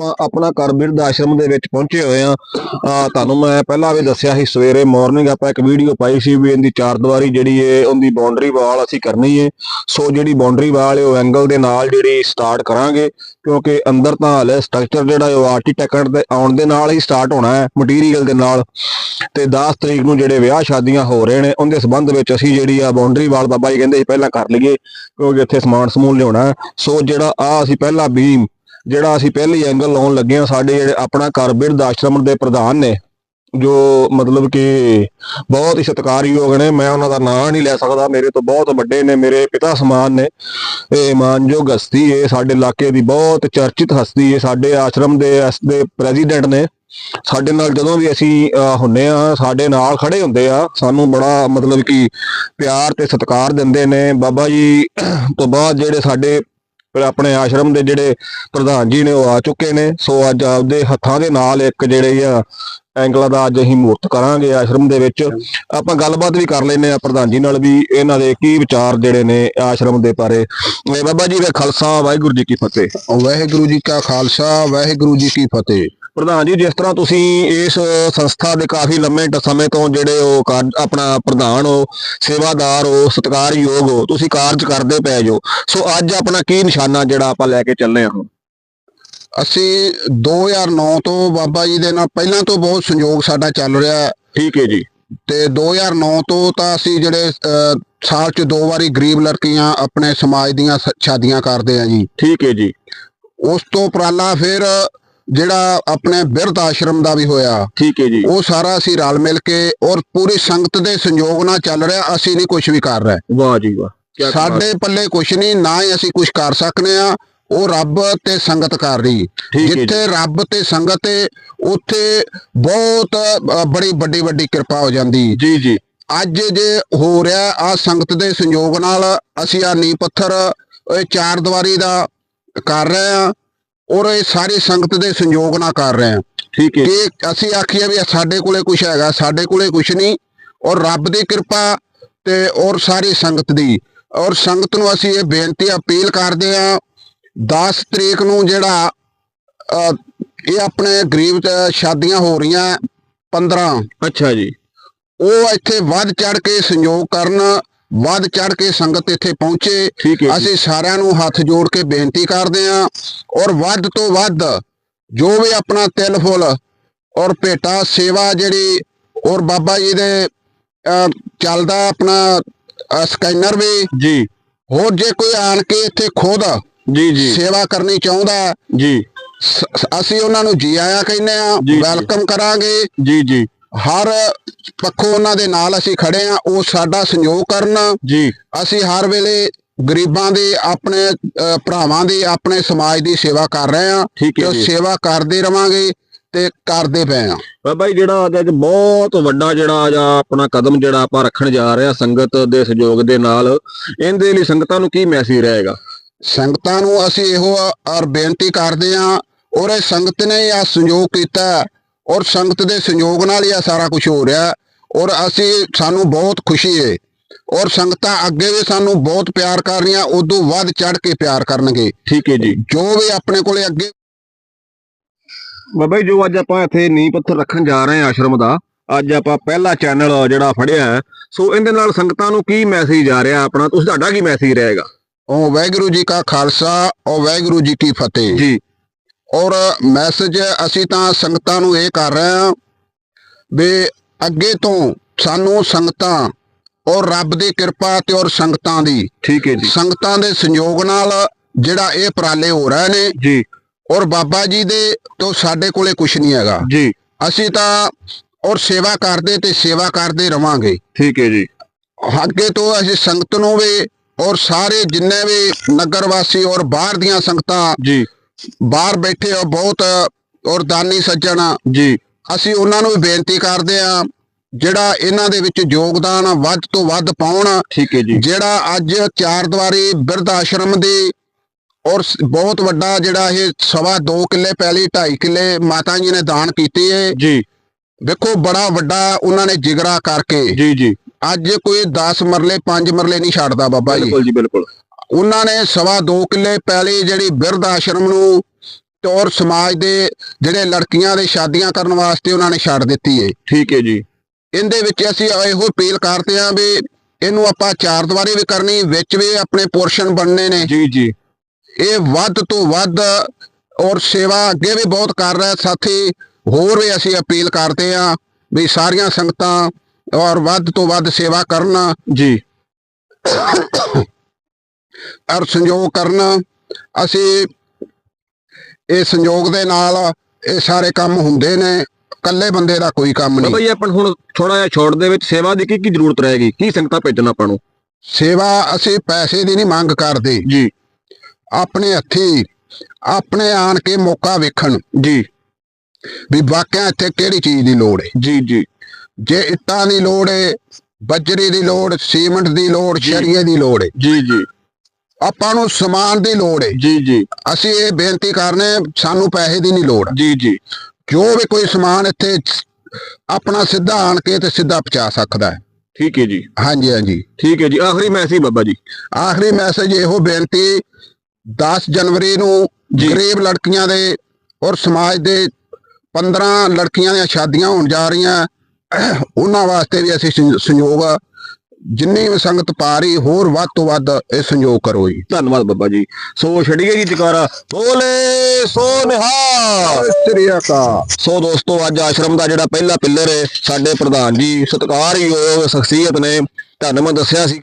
ਆਪਾਂ ਆਪਣਾ ਘਰ ਬਿਰਧ ਆਸ਼ਰਮ ਦੇ ਵਿੱਚ ਪਹੁੰਚੇ ਹੋਏ ਆ, ਤੁਹਾਨੂੰ ਮੈਂ ਪਹਿਲਾਂ ਵੀ ਦੱਸਿਆ ਸੀ, ਸਵੇਰੇ ਮਾਰਨਿੰਗ ਆਪਾਂ ਇੱਕ ਵੀਡੀਓ ਪਾਈ ਸੀ ਵੀ ਇਹਦੀ ਚਾਰ ਦੀਵਾਰੀ ਜਿਹੜੀ ਏ, ਉਹਦੀ ਬਾਉਂਡਰੀ ਵਾਲ ਅਸੀਂ ਕਰਨੀ ਏ। ਸੋ ਜਿਹੜੀ ਬਾਉਂਡਰੀ ਵਾਲ ਏ, ਉਹ ਐਂਗਲ ਦੇ ਨਾਲ ਜਿਹੜੀ ਸਟਾਰਟ ਕਰਾਂਗੇ, ਕਿਉਂਕਿ ਅੰਦਰ ਤਾਂ ਹਾਲੇ ਸਟਰਕਚਰ ਜਿਹੜਾ ਉਹ ਆਰਕੀਟੈਕਟ ਦੇ ਆਉਣ ਦੇ ਨਾਲ ਹੀ ਸਟਾਰਟ ਹੋਣਾ ਹੈ ਮਟੀਰੀਅਲ ਦੇ ਨਾਲ। ਤੇ 10 ਤਰੀਕ ਨੂੰ ਜਿਹੜੇ ਵਿਆਹ ਸ਼ਾਦੀਆਂ ਹੋ ਰਹੇ ਨੇ, ਉਹਦੇ ਸੰਬੰਧ ਵਿੱਚ ਅਸੀਂ ਜਿਹੜੀ ਆ ਬਾਉਂਡਰੀ ਵਾਲ ਬਾਬਾ ਜੀ ਕਹਿੰਦੇ ਸੀ, ਪਹਿਲਾਂ ਕਰ ਲਈਏ, ਕਿਉਂਕਿ ਇੱਥੇ ਸਮਾਨ ਸਮੂਨ ਲਿਆਉਣਾ ਸੋ ਜਿਹੜਾ ਆ ਅਸੀਂ ਪਹਿਲਾਂ ਬੀਮ ਜਿਹੜਾ ਅਸੀਂ ਪਹਿਲੀ ਐਂਗਲ ਲਾਉਣ ਲੱਗੇ ਹਾਂ ਸਾਡੇ ਜਿਹੜੇ ਆਪਣਾ ਘਰ ਬਿਰਧ ਆਸ਼ਰਮ ਦੇ ਪ੍ਰਧਾਨ ਨੇ ਜੋ ਮਤਲਬ ਕਿ ਬਹੁਤ ਹੀ ਸਤਿਕਾਰਯੋਗ ਨੇ ਮੈਂ ਉਹਨਾਂ ਦਾ ਨਾਂ ਨਹੀਂ ਲੈ ਸਕਦਾ ਮੇਰੇ ਤੋਂ ਬਹੁਤ ਵੱਡੇ ਨੇ ਮੇਰੇ ਪਿਤਾ ਸਮਾਨ ਨੇ ਇਹ ਮਾਨਯੋਗ ਹਸਤੀ ਇਹ ਸਾਡੇ ਇਲਾਕੇ ਦੀ ਬਹੁਤ ਚਰਚਿਤ ਹਸਤੀ ਹੈ ਸਾਡੇ ਆਸ਼ਰਮ ਦੇ ਇਸ ਦੇ ਪ੍ਰੈਜ਼ੀਡੈਂਟ ਨੇ ਸਾਡੇ ਨਾਲ ਜਦੋਂ ਵੀ ਅਸੀਂ ਅਹ, ਹੁੰਨੇ ਆ ਸਾਡੇ ਨਾਲ ਖੜੇ ਹੁੰਦੇ ਆ ਸਾਨੂੰ ਬੜਾ ਮਤਲਬ ਕਿ ਪਿਆਰ ਤੇ ਸਤਿਕਾਰ ਦਿੰਦੇ ਨੇ ਬਾਬਾ ਜੀ ਤੋਂ ਬਾਅਦ ਜਿਹੜੇ ਸਾਡੇ ਫਿਰ ਆਪਣੇ ਆਸ਼ਰਮ ਦੇ ਜਿਹੜੇ ਪ੍ਰਧਾਨ ਜੀ ਨੇ ਉਹ ਆ ਚੁੱਕੇ ਨੇ। ਸੋ ਅੱਜ ਆਪਦੇ ਹੱਥਾਂ ਦੇ ਨਾਲ ਇੱਕ ਜਿਹੜੇ ਆ, ਐਂਗਲਾਂ ਦਾ ਅੱਜ ਅਸੀਂ ਮੂਰਤ ਕਰਾਂਗੇ ਆਸ਼ਰਮ ਦੇ ਵਿੱਚ। ਆਪਾਂ ਗੱਲਬਾਤ ਵੀ ਕਰ ਲੈਨੇ ਆ ਪ੍ਰਧਾਨ ਜੀ ਨਾਲ ਵੀ ਇਹਨਾਂ ਦੇ ਕੀ ਵਿਚਾਰ ਜਿਹੜੇ ਨੇ ਆਸ਼ਰਮ ਦੇ ਬਾਰੇ। ਬਾਬਾ ਜੀ ਦੇ ਖਾਲਸਾ, ਵਾਹਿਗੁਰੂ ਜੀ ਕੀ ਫਤਿਹ। ਵਾਹਿਗੁਰੂ ਜੀ ਕਾ ਖਾਲਸਾ, ਵਾਹਿਗੁਰੂ ਜੀ ਕੀ ਫਤਿਹ। ਪ੍ਰਧਾਨ ਜੀ ਜਿਸ ਤਰ੍ਹਾਂ ਤੁਸੀਂ ਇਸ ਸੰਸਥਾ ਦੇ ਕਾਫੀ ਲੰਮੇ ਸਮੇਂ ਤੋਂ ਜਿਹੜੇ ਉਹ ਆਪਣਾ ਪ੍ਰਧਾਨ ਹੋ ਸੇਵਾਦਾਰ ਹੋ ਸਤਿਕਾਰਯੋਗ ਹੋ ਤੁਸੀਂ ਕਾਰਜ ਕਰਦੇ ਪਏ ਜੋ। ਸੋ ਅੱਜ ਆਪਣਾ ਕੀ ਨਿਸ਼ਾਨਾ ਜਿਹੜਾ ਆਪਾਂ ਲੈ ਕੇ ਚੱਲੇ ਹਾਂ? ਅਸੀਂ 2009 ਤੋਂ ਬਾਬਾ ਜੀ ਦੇ ਨਾਲ ਪਹਿਲਾਂ ਤੋਂ ਬਹੁਤ ਸੰਯੋਗ ਸਾਡਾ ਚੱਲ ਰਿਹਾ ਠੀਕ ਹੈ ਜੀ। ਤੇ 2009 ਤੋਂ ਤਾਂ ਅਸੀਂ ਜਿਹੜੇ ਸਾਲ 'ਚ ਦੋ ਵਾਰੀ ਗਰੀਬ ਲੜਕੀਆਂ ਆਪਣੇ ਸਮਾਜ ਦੀਆਂ ਸ਼ਾਦੀਆਂ ਕਰਦੇ ਆ ਜੀ। ਠੀਕ ਹੈ ਜੀ। ਉਸ ਤੋਂ ਉਪਰਾਲਾ ਫਿਰ ਜਿਹੜਾ ਆਪਣੇ ਬਿਰਧ ਆਸ਼ਰਮ ਦਾ ਵੀ ਹੋਇਆ ਠੀਕ ਹੈ ਜੀ। ਉਹ ਸਾਰਾ ਅਸੀਂ ਰਲ ਮਿਲ ਕੇ ਔਰ ਪੂਰੀ ਸੰਗਤ ਦੇ ਸੰਯੋਗ ਨਾਲ ਚੱਲ ਰਿਹਾ ਅਸੀਂ ਨਹੀਂ ਕੁਝ ਵੀ ਕਰ ਰਹੇ। ਵਾਹ ਜੀ ਵਾਹ। ਸਾਡੇ ਪੱਲੇ ਕੁਝ ਨਹੀਂ ਨਾ ਹੀ ਅਸੀਂ ਕੁਝ ਕਰ ਸਕਨੇ ਆ ਉਹ ਰੱਬ ਤੇ ਸੰਗਤ ਕਰ ਰਹੀ। ਜਿੱਥੇ ਰੱਬ ਤੇ ਸੰਗਤ ਹੈ ਉੱਥੇ ਬਹੁਤ ਬੜੀ ਵੱਡੀ ਵੱਡੀ ਕਿਰਪਾ ਹੋ ਜਾਂਦੀ। ਜੀ ਜੀ। ਅੱਜ ਜੇ ਹੋ ਰਿਹਾ ਆ ਸੰਗਤ ਦੇ ਸੰਯੋਗ ਨਾਲ ਅਸੀਂ ਆ ਨੀ ਪੱਥਰ ਚਾਰ ਦੀਵਾਰੀ ਦਾ ਕਰ ਰਹੇ ਆ। ਔਰ ਇਹ ਸਾਰੀ ਸੰਗਤ ਦੇ ਸੰਯੋਗ ਨਾਲ ਕਰ ਰਹੇ ਆ ਠੀਕ ਹੈ। ਕਿ ਅਸੀਂ ਆਖੀਏ ਵੀ ਸਾਡੇ ਕੋਲੇ ਕੁਝ ਹੈਗਾ ਸਾਡੇ ਕੋਲੇ ਕੁਝ ਨਹੀਂ। ਔਰ ਰੱਬ ਦੀ ਕਿਰਪਾ ਤੇ ਔਰ ਸਾਰੀ ਸੰਗਤ ਦੀ। ਔਰ ਸੰਗਤ ਨੂੰ ਅਸੀਂ ਇਹ ਬੇਨਤੀ ਅਪੀਲ ਕਰਦੇ ਆ 10 ਤਰੀਕ ਨੂੰ ਜਿਹੜਾ ਇਹ ਆਪਣੇ ਗਰੀਬ ਸ਼ਾਦੀਆਂ ਹੋ ਰਹੀਆਂ 15 ਅੱਛਾ ਜੀ। ਉਹ ਇੱਥੇ ਵੱਧ ਚੜ ਕੇ ਸੰਯੋਗ ਕਰਨ ਵੱਧ ਚੜ ਕੇ ਸੰਗਤ ਇੱਥੇ ਪਹੁੰਚੇ। ਅਸੀਂ ਸਾਰਿਆਂ ਨੂੰ ਹੱਥ ਜੋੜ ਕੇ ਬੇਨਤੀ ਕਰਦੇ ਹਾਂ ਔਰ ਵੱਧ ਤੋਂ ਵੱਧ ਜੋ ਵੀ ਆਪਣਾ ਤਿਲ ਫੁੱਲ ਔਰ ਭੇਟਾ ਸੇਵਾ ਜਿਹੜੀ ਔਰ ਬਾਬਾ ਜੀ ਦੇ ਚੱਲਦਾ ਆਪਣਾ ਸਕੈਨਰ ਵੀ। ਜੀ। ਹੋਰ ਜੇ ਕੋਈ ਆਣ ਕੇ ਇੱਥੇ ਖੁਦ ਜੀ ਜੀ। ਸੇਵਾ ਕਰਨੀ ਚਾਹੁੰਦਾ ਜੀ। ਅਸੀਂ ਉਹਨਾਂ ਨੂੰ ਜੀ ਆਇਆਂ ਕਹਿੰਦੇ ਆ। ਵੈਲਕਮ ਕਰਾਂਗੇ। ਜੀ ਜੀ। ਹਰ ਪੱਖੋਂ ਉਹਨਾਂ ਦੇ ਨਾਲ ਅਸੀਂ ਖੜੇ ਆ ਉਹ ਸਾਡਾ ਸੰਯੋਗ ਕਰਨ। ਜੀ। ਅਸੀਂ ਹਰ ਵੇਲੇ ਗਰੀਬਾਂ ਦੀ ਆਪਣੇ ਭਰਾਵਾਂ ਦੀ ਆਪਣੇ ਸਮਾਜ ਦੀ ਸੇਵਾ ਕਰ ਰਹੇ ਹਾਂ। ਠੀਕ ਹੈ ਜੀ ਸੇਵਾ ਕਰਦੇ ਰਵਾਂਗੇ ਤੇ ਕਰਦੇ ਪਏ ਆ ਬਾਬਾ ਜੀ ਜਿਹੜਾ ਅੱਜ ਬਹੁਤ ਵੱਡਾ ਜਿਹੜਾ ਅੱਜ ਆਪਣਾ ਕਦਮ ਜਿਹੜਾ ਆਪਾਂ ਰੱਖਣ ਜਾ ਰਹੇ ਹਾਂ ਸੰਗਤ ਦੇ ਸਹਿਯੋਗ ਦੇ ਨਾਲ ਇਹਦੇ ਲਈ ਸੰਗਤਾਂ ਨੂੰ ਕੀ ਮੈਸੇਜ ਰਹੇਗਾ? ਸੰਗਤਾਂ ਨੂੰ ਅਸੀਂ ਇਹੋ ਔਰ ਬੇਨਤੀ ਕਰਦੇ ਹਾਂ ਔਰ ਇਹ ਸੰਗਤ ਨੇ ਆ ਸੰਯੋਗ ਕੀਤਾ। ਔਰ ਸੰਗਤ ਦੇ ਸੰਯੋਗ ਨਾਲ ਹੀ ਆ ਸਾਰਾ ਕੁਝ ਹੋ ਰਿਹਾ। ਔਰ ਅਸੀਂ ਸਾਨੂੰ ਬਹੁਤ ਖੁਸ਼ੀ ਹੈ ਔਰ ਸੰਗਤਾਂ ਅੱਗੇ ਵੀ ਸਾਨੂੰ ਬਹੁਤ ਪਿਆਰ ਕਰ ਰਹੀਆਂ ਉਦੋਂ ਵੱਧ ਚੜ ਕੇ ਪਿਆਰ ਕਰਨਗੇ। ਠੀਕ ਹੈ ਜੀ। ਜੋ ਵੀ ਆਪਣੇ ਕੋਲੇ ਅੱਗੇ ਬਾਬਾ ਜੀ ਜੋ ਅੱਜ ਆਪਾਂ ਇੱਥੇ ਨੀਂਹ ਪੱਥਰ ਰੱਖਣ ਜਾ ਰਹੇ ਹਾਂ ਆਸ਼ਰਮ ਦਾ ਅੱਜ ਆਪਾਂ ਪਹਿਲਾ ਚੈਨਲ ਜਿਹੜਾ ਫੜਿਆ ਹੈ ਸੋ ਇਹਦੇ ਨਾਲ ਸੰਗਤਾਂ ਨੂੰ ਕੀ ਮੈਸੇਜ ਆ ਰਿਹਾ ਆਪਣਾ? ਤੁਸੀਂ ਤੁਹਾਡਾ ਕੀ ਮੈਸੇਜ ਰਹੇਗਾ? ਉਹ ਵਾਹਿਗੁਰੂ ਜੀ ਕਾ ਖਾਲਸਾ ਔਰ ਵਾਹਿਗੁਰੂ ਜੀ ਕੀ ਫਤਿਹ। ਜੀ। ਔਰ ਮੈਸੇਜ ਅਸੀਂ ਤਾਂ ਸੰਗਤਾਂ ਨੂੰ ਇਹ ਕਰ ਰਹੇ ਹਾਂ ਵੀ ਅੱਗੇ ਤੋਂ ਸਾਨੂੰ ਸੰਗਤਾਂ ਔਰ ਰੱਬ ਦੀ ਕਿਰਪਾ ਤੇ ਔਰ ਸੰਗਤਾਂ ਦੀ ਠੀਕ ਹੈ ਜੀ। ਸੰਗਤਾਂ ਦੇ ਸੰਯੋਗ ਨਾਲ ਜਿਹੜਾ ਇਹ ਉਪਰਾਲੇ ਹੋ ਰਹੇ ਨੇ ਜੀ। ਔਰ ਬਾਬਾ ਜੀ ਦੇ ਤੋਂ ਸਾਡੇ ਕੋਲੇ ਕੁਝ ਨਹੀਂ ਹੈਗਾ। ਜੀ। ਅਸੀਂ ਤਾਂ ਔਰ ਸੇਵਾ ਕਰਦੇ ਤੇ ਸੇਵਾ ਕਰਦੇ ਰਵਾਂਗੇ। ਠੀਕ ਹੈ ਜੀ। ਅੱਗੇ ਤੋਂ ਅਸੀਂ ਸੰਗਤ ਨੂੰ ਵੀ ਔਰ ਸਾਰੇ ਜਿੰਨੇ ਵੀ ਨਗਰ ਵਾਸੀ ਔਰ ਬਾਹਰ ਦੀਆਂ ਸੰਗਤਾਂ ਜੀ। ਬਾਹਰ ਬੈਠੇ ਹੋ ਬਹੁਤ ਔਰ ਦਾਨੀ ਸੱਜਣ ਜੀ ਅਸੀਂ ਉਹਨਾਂ ਨੂੰ ਵੀ ਬੇਨਤੀ ਕਰਦੇ ਆ ਜਿਹੜਾ ਇਹਨਾਂ ਦੇ ਵਿੱਚ ਯੋਗਦਾਨ ਵੱਧ ਤੋਂ ਵੱਧ ਪਾਉਣ ਠੀਕ ਹੈ ਜੀ। ਜਿਹੜਾ ਅੱਜ ਚਾਰ ਦੀਵਾਰੀ ਬਿਰਧ ਆਸ਼ਰਮ ਦੀ ਔਰ ਬਹੁਤ ਵੱਡਾ ਜਿਹੜਾ ਇਹ ਸਵਾ 2 ਕਿੱਲੇ ਪਹਿਲੀ 2.5 ਕਿੱਲੇ ਮਾਤਾ ਜੀ ਨੇ ਦਾਨ ਕੀਤੀ ਹੈ ਜੀ। ਵੇਖੋ ਬੜਾ ਵੱਡਾ ਉਹਨਾਂ ਨੇ ਜਿਗਰਾ ਕਰਕੇ। ਜੀ ਜੀ। ਅੱਜ ਕੋਈ 10 ਮਰਲੇ 5 ਮਰਲੇ ਨਹੀਂ ਛੱਡਦਾ ਬਾਬਾ ਜੀ। ਬਿਲਕੁਲ ਜੀ ਬਿਲਕੁਲ। ਉਹਨਾਂ ਨੇ ਸਵਾ 2 ਕਿੱਲੇ ਪਹਿਲੀ ਜਿਹੜੀ ਬਿਰਧ ਆਸ਼ਰਮ ਨੂੰ ਤੇ ਔਰ ਸਮਾਜ ਦੇ ਜਿਹੜੇ ਲੜਕੀਆਂ ਦੇ ਸ਼ਾਦੀਆਂ ਕਰਨ ਵਾਸਤੇ ਉਹਨਾਂ ਨੇ ਛੱਡ ਦਿੱਤੀ ਏ। ਠੀਕ ਹੈ ਜੀ। ਇਹਦੇ ਵਿੱਚ ਅਸੀਂ ਇਹੋ ਅਪੀਲ ਕਰਦੇ ਹਾਂ ਵੀ ਇਹਨੂੰ ਆਪਾਂ ਚਾਰ ਦੀਵਾਰੀ ਵੀ ਕਰਨੀ ਵਿੱਚ ਵੀ ਆਪਣੇ ਪੋਰਸ਼ਨ ਬਣਨੇ ਨੇ। ਜੀ ਜੀ। ਇਹ ਵੱਧ ਤੋਂ ਵੱਧ ਔਰ ਸੇਵਾ ਅੱਗੇ ਵੀ ਬਹੁਤ ਕਰ ਰਿਹਾ। ਸਾਥੀ ਹੋਰ ਵੀ ਅਸੀਂ ਅਪੀਲ ਕਰਦੇ ਹਾਂ ਵੀ ਸਾਰੀਆਂ ਸੰਗਤਾਂ ਔਰ ਵੱਧ ਤੋਂ ਵੱਧ ਸੇਵਾ ਕਰਨ। ਜੀ। ਔਰ ਸੰਯੋਗ ਕਰਨ। ਅਸੀਂ ਇਹ ਸੰਯੋਗ ਦੇ ਨਾਲ ਇਹ ਸਾਰੇ ਕੰਮ ਹੁੰਦੇ ਨੇ। ਇਕੱਲੇ ਬੰਦੇ ਦਾ ਕੋਈ ਕੰਮ ਬਾਬਾ ਨਹੀਂ ਜੀ ਆਪਾਂ ਨੂੰ ਹੁਣ ਥੋੜਾ ਜਿਹਾ ਛੋੜ ਦੇ ਵਿੱਚ ਸੇਵਾ ਦੀ ਕੀ ਕੀ ਜ਼ਰੂਰਤ ਰਹੇਗੀ ਕੀ ਸੰਗਤਾਂ ਭੇਜਣ ਆਪਾਂ ਨੂੰ? ਸੇਵਾ ਅਸੀਂ ਪੈਸੇ ਦੀ ਨਹੀਂ ਮੰਗ ਕਰਦੇ। ਜੀ। ਆਪਣੇ ਹੱਥੀ ਆਪਣੇ ਆਣ ਕੇ ਮੌਕਾ ਵੇਖਣ। ਜੀ। ਵੀ ਵਾਕਿਆ ਇੱਥੇ ਕਿਹੜੀ ਚੀਜ਼ ਦੀ ਲੋੜ ਹੈ ਜੀ ਜੀ। ਜੇ ਇੱਟਾਂ ਦੀ ਲੋੜ ਹੈ ਬੱਜਰੀ ਦੀ ਲੋੜ ਸੀਮੈਂਟ ਦੀ ਲੋੜ ਜੀ। ਸ਼ਰੀਏ ਦੀ ਲੋੜ ਹੈ ਜੀ ਜੀ। ਆਪਾਂ ਨੂੰ ਸਮਾਨ ਦੀ ਲੋੜ ਹੈ ਜੀ ਜੀ। ਅਸੀਂ ਇਹ ਬੇਨਤੀ ਕਰਨੇ ਸਾਨੂੰ ਪੈਸੇ ਦੀ ਨਹੀਂ ਲੋੜ। ਜੀ ਜੀ। ਜੋ ਵੀ ਕੋਈ ਸਮਾਨ ਇੱਥੇ ਆਪਣਾ ਸਿੱਧਾ ਆਣ ਕੇ ਤੇ ਸਿੱਧਾ ਪਹੁੰਚਾ ਸਕਦਾ ਹੈ। ਠੀਕ ਹੈ ਜੀ। ਹਾਂਜੀ ਹਾਂਜੀ। ਠੀਕ ਹੈ ਜੀ। ਆਖਰੀ ਮੈਸੇਜ ਬਾਬਾ ਜੀ। ਆਖਰੀ ਮੈਸੇਜ ਇਹੋ ਬੇਨਤੀ 10 ਜਨਵਰੀ ਨੂੰ। ਗਰੀਬ ਲੜਕੀਆਂ ਦੇ ਔਰ ਸਮਾਜ ਦੇ 15 ਲੜਕੀਆਂ ਦੀਆਂ ਸ਼ਾਦੀਆਂ ਹੋਣ ਜਾ ਰਹੀਆਂ। ਉਹਨਾਂ ਵਾਸਤੇ ਵੀ ਅਸੀਂ ਸੰਯੋਗ ਜਿੰਨੀ ਵੀ ਸੰਗਤ ਪਾ ਰਹੀ ਹੋਰ ਵੱਧ ਤੋਂ ਵੱਧ ਇਹ ਸੰਯੋਗ ਕਰੋ ਜੀ। ਧੰਨਵਾਦ ਬਾਬਾ ਜੀ। ਸੋ ਛੜੀਏ ਜੀ ਜਕਾਰਾ। ਬੋਲੇ ਸੋ ਨਿਹਾਲ। ਸ੍ਰੀ ਅਕਾਲ। ਸੋ ਦੋਸਤੋ ਅੱਜ ਆਸ਼ਰਮ ਦਾ ਜਿਹੜਾ ਪਹਿਲਾ ਪਿੱਲਰ ਹੈ ਸਾਡੇ ਪ੍ਰਧਾਨ ਜੀ ਸਤਿਕਾਰਯੋਗ ਸ਼ਖਸੀਅਤ ਨੇ ਤੁਹਾਨੂੰ ਮੈਂ ਦੱਸਿਆ ਸੀ।